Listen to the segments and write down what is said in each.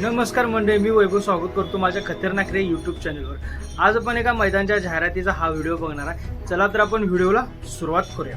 नमस्कार मंडळी मी वैभव स्वागत करतो माझ्या खतरनाक रे यूट्यूब चॅनलवर आज आपण एका मैदानच्या जाहिरातीचा हा व्हिडिओ बघणार आहे. चला तर आपण व्हिडिओला सुरुवात करूया.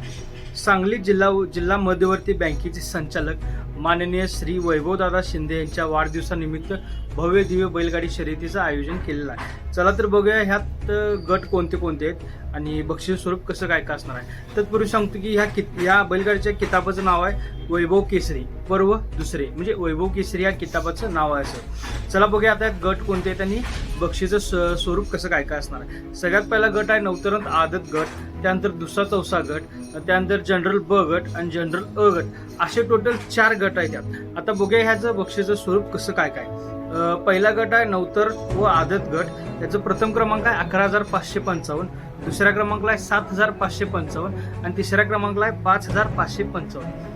सांगली जिल्हा जिल्हा मध्यवर्ती बँकेचे संचालक माननीय श्री वैभवदादा शिंदे यांच्या वाढदिवसानिमित्त भव्य दिव्य बैलगाडी शर्यतीचं आयोजन केलेलं आहे. चला तर बघूया ह्यात गट कोणते कोणते आहेत आणि बक्षीस स्वरूप कसं काय काय असणार आहे. तत्पूर्वी सांगतो की ह्या कित या बैलगाडीच्या किताबाचं नाव आहे वैभव केसरी पर्व दुसरे. म्हणजे वैभव केसरी या किताबाचं नाव आहे असं. चला बघूया आता गट कोणते आहेत आणि बक्षीचं स- स्वरूप कसं काय काय असणार आहे. सगळ्यात पहिला गट आहे नवतरंत आदत गट त्यानंतर दुसरा चौसा गट त्यानंतर जनरल ब गट आणि जनरल अ गट. असे टोटल चार गट आहेत त्यात. आता बघूया ह्याचं बक्षीचं स्वरूप कसं काय काय. पहिला गट आहे नवतर व आदत गट. त्याचं प्रथम क्रमांक आहे अकरा हजार पाचशे पंचावन्न. दुसऱ्या क्रमांकला आहे सात हजार पाचशे पंचावन्न. आणि तिसऱ्या क्रमांकला आहे पाच हजार पाचशे पंचावन्न.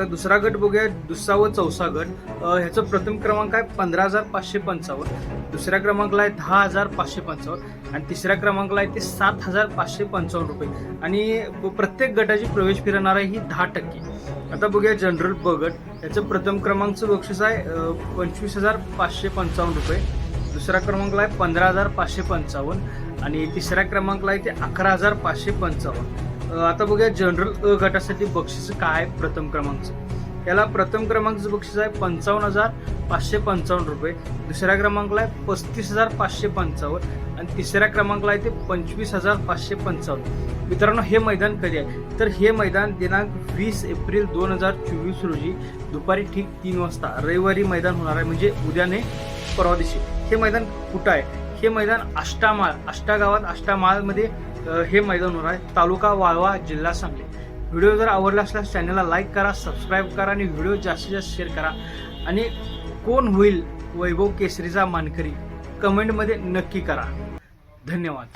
आता दुसरा गट बघूया दुसरा व चौसा गट. ह्याचं प्रथम क्रमांक आहे पंधरा हजार पाचशे पंचावन्न. दुसऱ्या क्रमांकला आहे दहा हजार पाचशे पंचावन्न. आणि तिसऱ्या क्रमांकला आहे ते सात हजार पाचशे पंचावन्न रुपये. आणि प्रत्येक गटाची प्रवेश फी राहणार आहे ही दहा टक्के. आता बघूया जनरल ब गट. याचं प्रथम क्रमांकचं बक्षीस आहे पंचवीस हजार पाचशे पंचावन्न रुपये. दुसरा क्रमांकला आहे पंधरा हजार पाचशे पंचावन्न. आणि तिसऱ्या क्रमांकला आहे ते अकरा हजार पाचशे पंचावन्न. आता बघूया जनरल अ गटासाठी बक्षीस काय आहे प्रथम क्रमांकचं याला प्रथम क्रमांकचं बक्षीस आहे पंचावन्न हजार पाचशे पंचावन्न रुपये. दुसऱ्या क्रमांकला आहे पस्तीस हजार पाचशे पंचावन्न. आणि तिसऱ्या क्रमांकला आहे ते पंचवीस हजार पाचशे पंचावन्न. मित्रांनो हे मैदान कधी आहे? तर हे मैदान दिनांक वीस एप्रिल दोन हजार चोवीस रोजी दुपारी ठीक तीन वाजता रविवारी मैदान होणार आहे. म्हणजे उद्याने परवा दिवशी. हे मैदान कुठं आहे? हे मैदान आष्टामाळ आष्टा गावात हे मैदान होणार आहे. तालुका वाळवा जिल्हा सांगली. व्हिडिओ जर आवडला असल्यास चॅनलला लाईक करा सबस्क्राईब करा आणि व्हिडिओ जास्तीत जास्त शेअर करा. आणि कोण होईल वैभव केसरीचा मानकरी? कमेंटमध्ये नक्की करा. धन्यवाद.